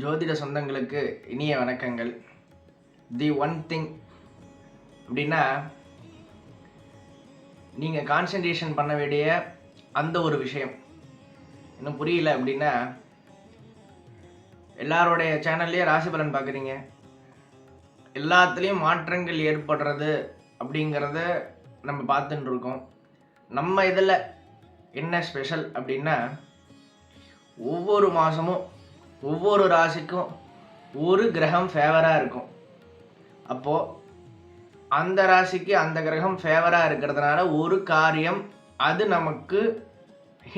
ஜோதிட சொந்தங்களுக்கு இனிய வணக்கங்கள். தி ஒன் திங் அப்படின்னா நீங்கள் கான்சன்ட்ரேஷன் பண்ண வேண்டிய அந்த ஒரு விஷயம். இன்னும் புரியல அப்படின்னா எல்லாரோடைய சேனல்லையும் ராசி பலன் பார்க்குறீங்க. எல்லாத்துலேயும் மாற்றங்கள் ஏற்படுறது அப்படிங்கிறத நம்ம பார்த்துட்டு இருக்கோம். நம்ம இதில் என்ன ஸ்பெஷல் அப்படின்னா ஒவ்வொரு மாதமும் ஒவ்வொரு ராசிக்கும் ஒரு கிரகம் ஃபேவராக இருக்கும். அப்போது அந்த ராசிக்கு அந்த கிரகம் ஃபேவராக இருக்கிறதுனால ஒரு காரியம் அது நமக்கு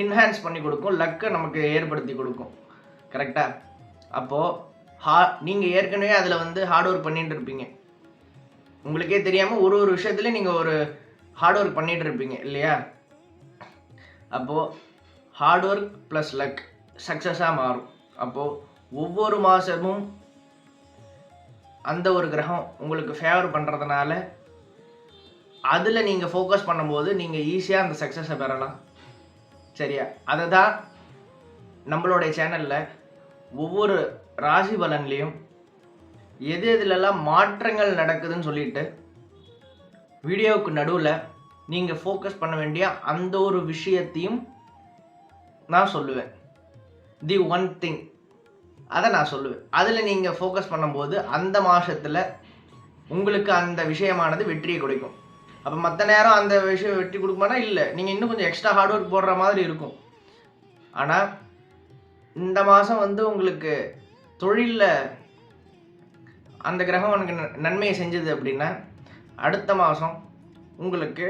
என்ஹான்ஸ் பண்ணி கொடுக்கும் லக்கை நமக்கு ஏற்படுத்தி கொடுக்கும். கரெக்டாக அப்போது ஹா நீங்கள் ஏற்கனவே அதில் வந்து ஹார்ட் ஒர்க் பண்ணிகிட்டு இருப்பீங்க. உங்களுக்கே தெரியாமல் ஒரு ஒரு விஷயத்துலையும் நீங்கள் ஒரு ஹார்ட் ஒர்க் பண்ணிகிட்டு இருப்பீங்க இல்லையா? அப்போது ஹார்ட் ஒர்க் ப்ளஸ் லக் சக்ஸஸாக மாறும். அப்போது ஒவ்வொரு மாதமும் அந்த ஒரு கிரகம் உங்களுக்கு ஃபேவர் பண்ணுறதுனால அதில் நீங்கள் ஃபோக்கஸ் பண்ணும்போது நீங்கள் ஈஸியாக அந்த சக்ஸஸை பெறலாம். சரியா? அதை தான் நம்மளுடைய சேனலில் ஒவ்வொரு ராசி பலன்லேயும் எது எதுலெல்லாம் மாற்றங்கள் நடக்குதுன்னு சொல்லிட்டு வீடியோவுக்கு நடுவில் நீங்கள் ஃபோக்கஸ் பண்ண வேண்டிய அந்த ஒரு விஷயத்தையும் நான் சொல்லுவேன். The one thing. அதை நான் சொல்லுவேன். அதில் நீங்கள் ஃபோக்கஸ் பண்ணும்போது அந்த மாதத்தில் உங்களுக்கு அந்த விஷயமானது வெற்றியை கொடுக்கும். அப்போ மற்ற நேரம் அந்த விஷயம் வெற்றி கொடுக்குமானா? இல்லை. நீங்கள் இன்னும் கொஞ்சம் எக்ஸ்ட்ரா ஹார்ட் ஒர்க் போடுற மாதிரி இருக்கும். ஆனால் இந்த மாதம் வந்து உங்களுக்கு தொழிலில் அந்த கிரகம் உனக்கு நன்மையை செஞ்சது அப்படின்னா அடுத்த மாதம் உங்களுக்கு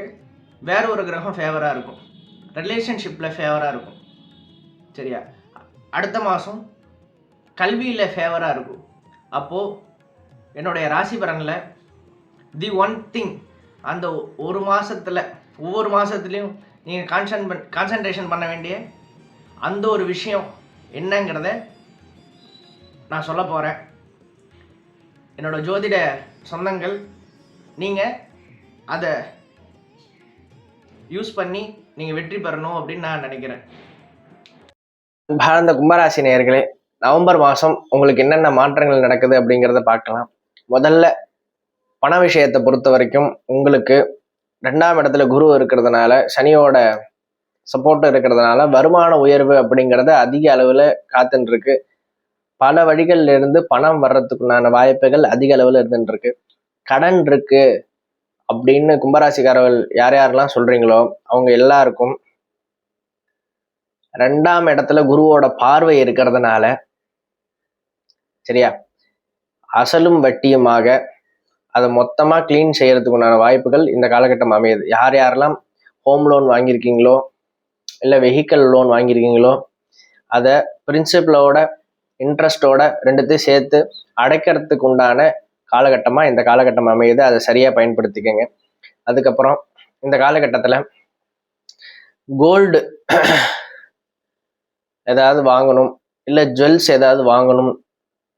வேற ஒரு கிரகம் ஃபேவராக இருக்கும். ரிலேஷன்ஷிப்பில் ஃபேவராக இருக்கும். சரியா? அடுத்த மாதம் கல்வியில் ஃபேவராக இருக்கும். அப்போது என்னுடைய ராசி பலனில் தி ஒன் திங் அந்த ஒரு மாதத்தில் ஒவ்வொரு மாதத்துலேயும் நீங்கள் கான்சன் பண் கான்சன்ட்ரேஷன் பண்ண வேண்டிய அந்த ஒரு விஷயம் என்னங்கிறத நான் சொல்ல போகிறேன் என்னோட ஜோதிட சொந்தங்கள் நீங்கள் அதை யூஸ் பண்ணி நீங்கள் வெற்றி பெறணும் அப்படின்னு நான் நினைக்கிறேன். பாரந்த கும்பராசி நேயர்களே நவம்பர் மாதம் உங்களுக்கு என்னென்ன மாற்றங்கள் நடக்குது அப்படிங்கிறத பார்க்கலாம். முதல்ல பண விஷயத்தை பொறுத்த வரைக்கும் உங்களுக்கு ரெண்டாம் இடத்துல குரு இருக்கிறதுனால சனியோட சப்போர்ட் இருக்கிறதுனால வருமான உயர்வு அப்படிங்கிறது அதிக அளவில் காத்துட்டுருக்கு பல வழிகள்ல இருந்து பணம் வர்றதுக்குண்டான வாய்ப்புகள் அதிக அளவில் இருந்துட்டு கடன் இருக்கு அப்படின்னு கும்பராசிக்காரர்கள் யார் யாரெல்லாம் சொல்கிறீங்களோ அவங்க எல்லாருக்கும் ரெண்டாம் இடத்துல குருவோட பார்வை இருக்கிறதுனால சரியா? அசலும் வட்டியுமாக அதை மொத்தமாக க்ளீன் செய்யறதுக்குண்டான வாய்ப்புகள் இந்த காலகட்டம் அமையுது. யார் யாரெல்லாம் ஹோம் லோன் வாங்கியிருக்கீங்களோ இல்லை வெஹிக்கல் லோன் வாங்கியிருக்கீங்களோ அதை பிரின்சிபலோட இன்ட்ரெஸ்டோட ரெண்டுத்தையும் சேர்த்து அடைக்கிறதுக்கு உண்டான காலகட்டமாக இந்த காலகட்டம் அமையுது. அதை சரியாக பயன்படுத்திக்கங்க. அதுக்கப்புறம் இந்த காலகட்டத்தில் கோல்டு ஏதாவது வாங்கணும் இல்லை ஜுவல்ஸ் ஏதாவது வாங்கணும்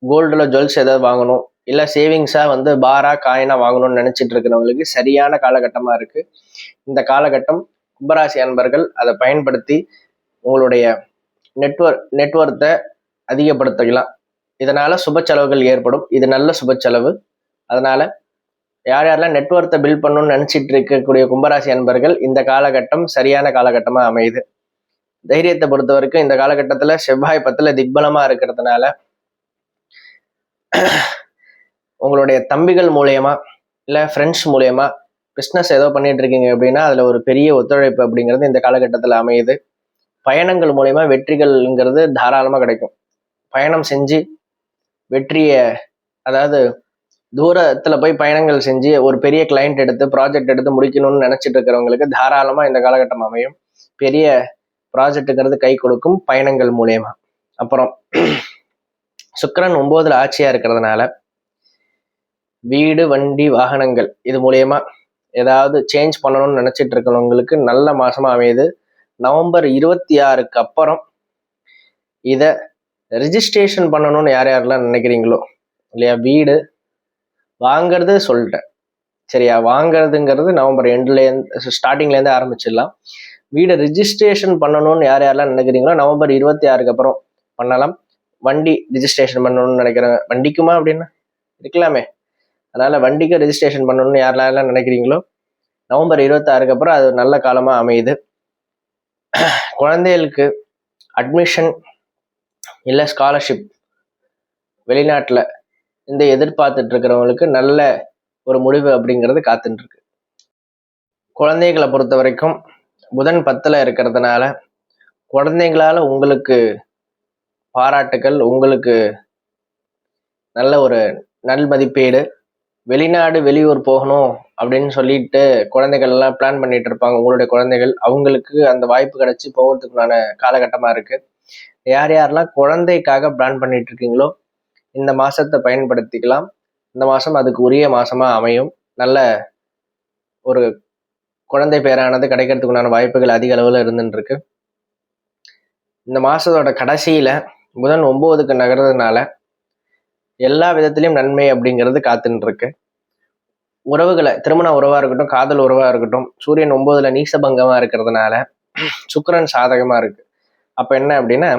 கோல்டில் ஜுவல்ஸ் ஏதாவது வாங்கணும் இல்லை சேவிங்ஸாக வந்து பாரா காயினாக வாங்கணும்னு நினச்சிட்டு இருக்கிறவங்களுக்கு சரியான காலகட்டமாக இருக்குது இந்த காலகட்டம் கும்பராசி அன்பர்கள் அதை பயன்படுத்தி உங்களுடைய நெட்வொர்க் நெட்ஒர்த்தை அதிகப்படுத்திக்கலாம். இதனால் சுப செலவுகள் ஏற்படும். இது நல்ல சுப செலவு. அதனால் யார் யாரெல்லாம் நெட்ஒர்த்தை பில்ட் பண்ணணும்னு நினச்சிட்டு இருக்கக்கூடிய கும்பராசி அன்பர்கள் இந்த காலகட்டம் சரியான காலகட்டமாக அமையுது. தைரியத்தை பொறுத்த வரைக்கும் இந்த காலகட்டத்தில் செவ்வாய் பத்தில் திக்பலமாக இருக்கிறதுனால உங்களுடைய தம்பிகள் மூலயமா இல்லை ஃப்ரெண்ட்ஸ் மூலயமா பிஸ்னஸ் ஏதோ பண்ணிட்டு இருக்கீங்க அப்படின்னா அதில் ஒரு பெரிய ஒத்துழைப்பு அப்படிங்கிறது இந்த காலகட்டத்தில் அமையுது. பயணங்கள் மூலயமா வெற்றிகள்ங்கிறது தாராளமாக கிடைக்கும். பயணம் செஞ்சு வெற்றியை அதாவது தூரத்தில் போய் பயணங்கள் செஞ்சு ஒரு பெரிய கிளைண்ட் எடுத்து ப்ராஜெக்ட் எடுத்து முடிக்கணும்னு நினச்சிட்டு இருக்கிறவங்களுக்கு தாராளமாக இந்த காலகட்டம் அமையும். பெரிய ப்ராஜெக்ட்டுங்கிறது கை கொடுக்கும் பயணங்கள் மூலயமா. அப்புறம் சுக்கரன் ஒம்போதில் ஆட்சியா இருக்கிறதுனால வீடு வண்டி வாகனங்கள் இது மூலயமா ஏதாவது சேஞ்ச் பண்ணணும்னு நினைச்சிட்டு இருக்கிறவங்களுக்கு நல்ல மாசமா அமையுது. நவம்பர் இருபத்தி ஆறுக்கு அப்புறம் இதை ரிஜிஸ்ட்ரேஷன் பண்ணணும்னு யார் யாரெல்லாம் நினைக்கிறீங்களோ இல்லையா? வீடு வாங்குறது சொல்லிட்டேன் சரியா? வாங்குறதுங்கிறது நவம்பர் எண்ட்லேருந்து ஸ்டார்டிங்லேருந்து ஆரம்பிச்சிடலாம். வீடை ரிஜிஸ்ட்ரேஷன் பண்ணணும்னு யார் யாரெல்லாம் நினைக்கிறீங்களோ நவம்பர் இருபத்தி ஆறுக்கு அப்புறம் பண்ணலாம். வண்டி ரிஜிஸ்ட்ரேஷன் பண்ணணும்னு நினைக்கிறேன் வண்டிக்குமா அப்படின்னா? இருக்கலாமே. அதனால் வண்டிக்கு ரிஜிஸ்ட்ரேஷன் பண்ணணும்னு யாரெல்லாம் நினைக்கிறீங்களோ நவம்பர் இருபத்தாறுக்கு அப்புறம் அது நல்ல காலமாக அமையுது. குழந்தைகளுக்கு அட்மிஷன் இல்லை ஸ்காலர்ஷிப் வெளிநாட்டில் இந்த எதிர்பார்த்துட்டு இருக்கிறவங்களுக்கு நல்ல ஒரு முடிவு அப்படிங்கிறது காத்துட்டுருக்கு குழந்தைகளை பொறுத்த வரைக்கும் புதன் பத்தில் இருக்கிறதுனால குழந்தைங்களால உங்களுக்கு பாராட்டுக்கள் உங்களுக்கு நல்ல ஒரு நல் மதிப்பீடு. வெளிநாடு வெளியூர் போகணும் அப்படின்னு சொல்லிட்டு குழந்தைகள் எல்லாம் பிளான் பண்ணிட்டு இருப்பாங்க. உங்களுடைய குழந்தைகள் அவங்களுக்கு அந்த வாய்ப்பு கிடைச்சி போகிறதுக்குமான காலகட்டமாக இருக்கு. யார் யாரெல்லாம் குழந்தைக்காக பிளான் பண்ணிட்டு இருக்கீங்களோ இந்த மாதத்தை பயன்படுத்திக்கலாம். இந்த மாதம் அதுக்கு உரிய மாதமாக அமையும். நல்ல ஒரு குழந்தை பேரானது கிடைக்கிறதுக்குண்டான வாய்ப்புகள் அதிக அளவில் இருந்துருக்கு இந்த மாதத்தோட கடைசியில புதன் ஒம்போதுக்கு நகர்றதுனால எல்லா விதத்திலையும் நன்மை அப்படிங்கிறது காத்துன்ருக்கு உறவுகளை திருமண உறவாக இருக்கட்டும் காதல் உறவாக இருக்கட்டும் சூரியன் ஒம்போதில் நீசபங்கமாக இருக்கிறதுனால சுக்கரன் சாதகமா இருக்கு. அப்போ என்ன அப்படின்னா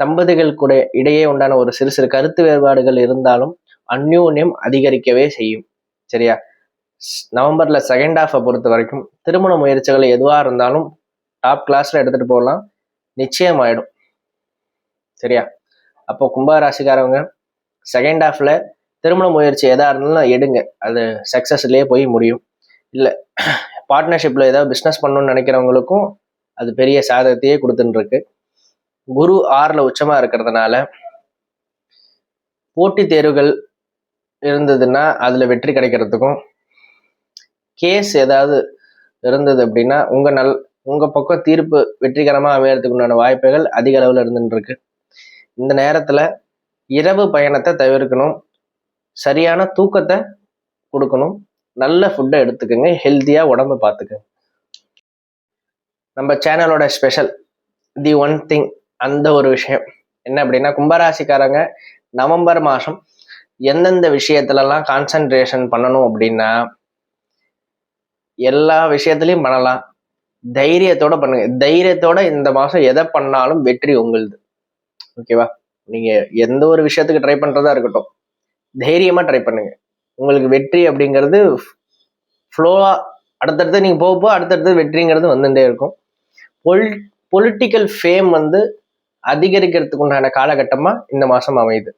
தம்பதிகள் கூட இடையே உண்டான ஒரு சிறு சிறு கருத்து வேறுபாடுகள் இருந்தாலும் அந்யோன்யம் அதிகரிக்கவே செய்யும். சரியா? நவம்பரில் செகண்ட் ஹாஃபை பொறுத்த வரைக்கும் திருமண முயற்சிகள் எதுவாக இருந்தாலும் டாப் கிளாஸில் எடுத்துகிட்டு போகலாம். நிச்சயம் ஆகிடும் சரியா? அப்போ கும்பராசிக்காரவங்க செகண்ட் ஹாஃபில் திருமண முயற்சி எதாக இருந்தாலும் எடுங்க. அது சக்ஸஸ்லேயே போய் முடியும். இல்லை பார்ட்னர்ஷிப்பில் ஏதாவது பிஸ்னஸ் பண்ணணும்னு நினைக்கிறவங்களுக்கும் அது பெரிய சாதகத்தையே கொடுத்துட்டுருக்கு. குரு ஆறில் உச்சமாக இருக்கிறதுனால போட்டித் தேர்வுகள் இருந்ததுன்னா அதில் வெற்றி கிடைக்கிறதுக்கும் கேஸ் ஏதாவது இருந்தது அப்படின்னா உங்க நல் உங்க பக்கம் தீர்ப்பு வெற்றிகரமாக அமையறதுக்கு உண்டான வாய்ப்புகள் அதிக அளவில் இருந்துருக்கு இந்த நேரத்தில் இரவு பயணத்தை தவிர்க்கணும். சரியான தூக்கத்தை கொடுக்கணும். நல்ல ஃபுட்டை எடுத்துக்கோங்க. ஹெல்த்தியாக உடம்ப பார்த்துக்கோங்க. நம்ம சேனலோட ஸ்பெஷல் தி ஒன் திங் அந்த ஒரு விஷயம். என்ன அப்படின்னா கும்பராசிக்காரங்க நவம்பர் மாதம் எந்தெந்த விஷயத்துலலாம் கான்சன்ட்ரேஷன் பண்ணணும் அப்படின்னா எல்லா விஷயத்துலையும் பண்ணலாம். தைரியத்தோட பண்ணுங்க. தைரியத்தோட இந்த மாதம் எதை பண்ணாலும் வெற்றி உங்களுது. ஓகேவா? நீங்க எந்த ஒரு விஷயத்துக்கு ட்ரை பண்றதா இருக்கட்டும். தைரியமா ட்ரை பண்ணுங்க. உங்களுக்கு வெற்றி அப்படிங்கிறது ஃப்ளோவா அடுத்தடுத்து நீங்க போக போக அடுத்தடுத்து வெற்றிங்கிறது வந்துட்டே இருக்கும். பொல் பொலிட்டிக்கல் ஃபேம் வந்து அதிகரிக்கிறதுக்கு உண்டான இந்த மாதம் அமையுது.